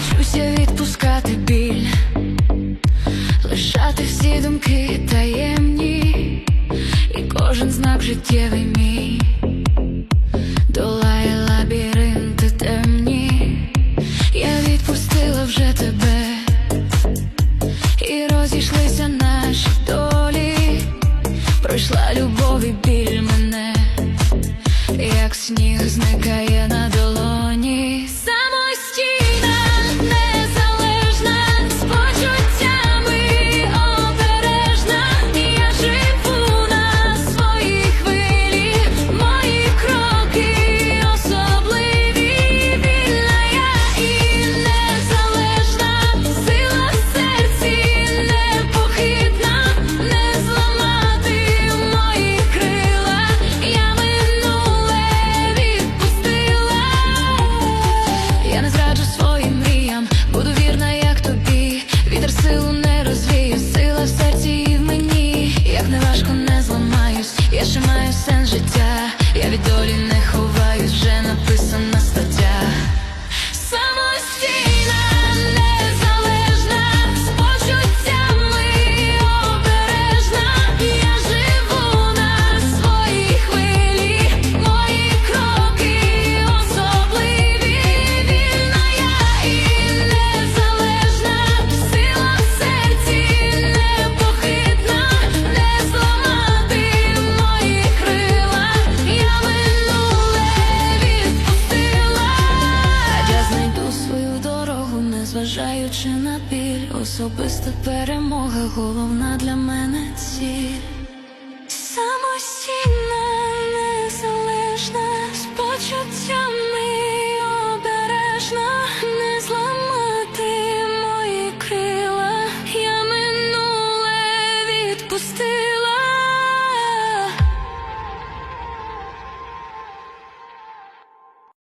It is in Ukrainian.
Вчуся відпускати біль, лишати всі думки таємні, і кожен знак життєвий мій долає лабіринти темні. Я відпустила вже тебе, і розійшлися наші долі. Пройшла любов і біль мене, як сніг зникає на долоні. Я маю сенс життя. Я від долі не незважаючи на біль. Особиста перемога, головна для мене ціль. Самостійна, незалежна, з почуттями обережна, не зламати мої крила. Я минуле відпустила.